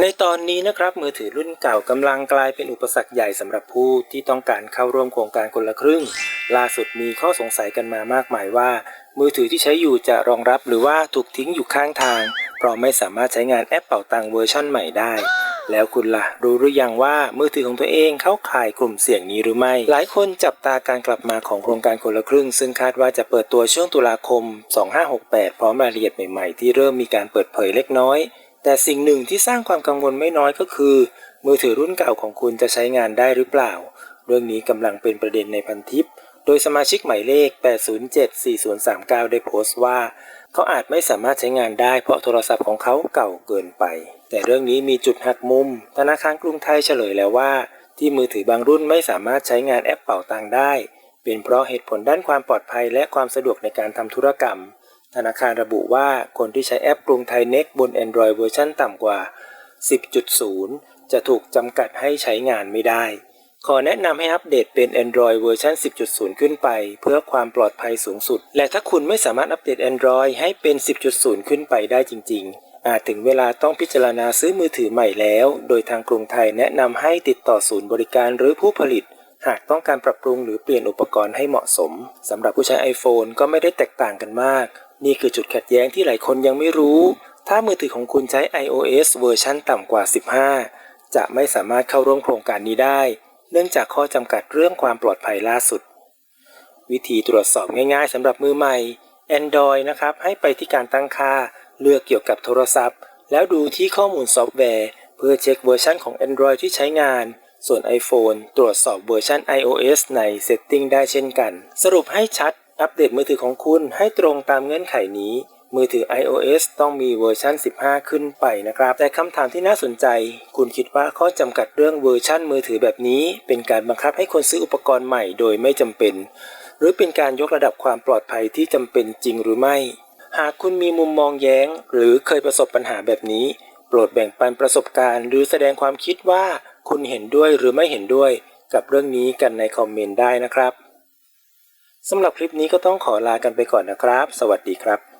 ในตอนนี้นะครับมือถือรุ่นเก่ากำลังกลายเป็นอุปสรรคใหญ่สำหรับผู้ที่ต้องการเข้าร่วมโครงการคนละครึ่ง ล่าสุดมีข้อสงสัยกันมามากมายว่า มือถือที่ใช้อยู่จะรองรับหรือว่าถูกทิ้งอยู่ข้างทาง เพราะไม่สามารถใช้งานแอปเป่าตังเวอร์ชั่นใหม่ได้ แล้วคุณล่ะ รู้หรือยังว่ามือถือของตัวเองเข้าข่ายกลุ่มเสี่ยงนี้หรือไม่ หลายคนจับตาการกลับมาของโครงการคนละครึ่ง ซึ่งคาดว่าจะเปิดตัวช่วงตุลาคม 2568 พร้อมรายละเอียดใหม่ๆ ที่เริ่มมีการเปิดเผยเล็กน้อย แต่สิ่งหนึ่งที่สร้างความกังวลไม่น้อยก็คือ มือถือรุ่นเก่าของคุณจะใช้งานได้หรือเปล่า เรื่องนี้กำลังเป็นประเด็นในพันทิป โดยสมาชิกหมายเลข 8074039 ได้โพสต์ว่า เขาอาจไม่สามารถใช้งานได้เพราะโทรศัพท์ของเขาเก่าเกินไป แต่เรื่องนี้มีจุดหักมุม ธนาคารกรุงไทยเฉลยแล้วว่า ที่มือถือบางรุ่นไม่สามารถใช้งานแอปเป่าตังได้ เป็นเพราะเหตุผลด้านความปลอดภัยและความสะดวกในการทำธุรกรรม ธนาคารระบุว่าคนที่ใช้แอปกรุงไทยเน็กบน Android เวอร์ชันต่ำกว่า 10.0 จะถูกจำกัดให้ใช้งานไม่ได้ ขอแนะนำให้อัปเดตเป็น Android เวอร์ชัน10.0 ขึ้นไป เพื่อความปลอดภัยสูงสุด และถ้าคุณไม่สามารถอัปเดต Android ให้เป็น 10.0 ขึ้นไปได้จริง ๆ อาจถึงเวลาต้องพิจารณาซื้อมือถือใหม่แล้ว โดยทางกรุงไทยแนะนำให้ติดต่อศูนย์บริการหรือผู้ผลิต หากต้องการปรับปรุงหรือเปลี่ยนอุปกรณ์ให้เหมาะสมสำหรับผู้ใช้ iPhone ก็ไม่ได้แตกต่างกันมาก นี่คือจุดขัดแย้งที่หลายคนยังไม่รู้ ถ้ามือถือของคุณใช้ iOS เวอร์ชันต่ำกว่า 15 จะไม่สามารถเข้าร่วมโครงการนี้ได้ เนื่องจากข้อจำกัดเรื่องความปลอดภัยล่าสุด วิธีตรวจสอบง่ายๆสำหรับมือใหม่ Android นะครับ ให้ไปที่การตั้งค่า เลือกเกี่ยวกับโทรศัพท์ แล้วดูที่ข้อมูลซอฟต์แวร์ เพื่อเช็คเวอร์ชันของ Android ที่ใช้งาน ส่วน iPhone ตรวจสอบเวอร์ชัน iOS ใน Setting ได้เช่นกัน สรุปให้ชัด อัปเดตมือถือของคุณให้ตรงตามเงื่อนไขนี้ มือถือ iOS ต้องมีเวอร์ชัน 15 ขึ้นไปนะครับ แต่คำถามที่น่าสนใจ คุณคิดว่าข้อจำกัดเรื่องเวอร์ชันมือถือแบบนี้ เป็นการบังคับให้คนซื้ออุปกรณ์ใหม่โดยไม่จำเป็น หรือเป็นการยกระดับความปลอดภัยที่จำเป็นจริงหรือไม่ หากคุณมีมุมมองแย้ง หรือเคยประสบปัญหาแบบนี้ โปรดแบ่งปันประสบการณ์ หรือแสดงความคิดว่า คุณเห็นด้วยหรือไม่เห็นด้วยกับเรื่องนี้กันในคอมเมนต์ได้นะครับสำหรับคลิปนี้ก็ต้องขอลากันไปก่อนนะครับ สวัสดีครับ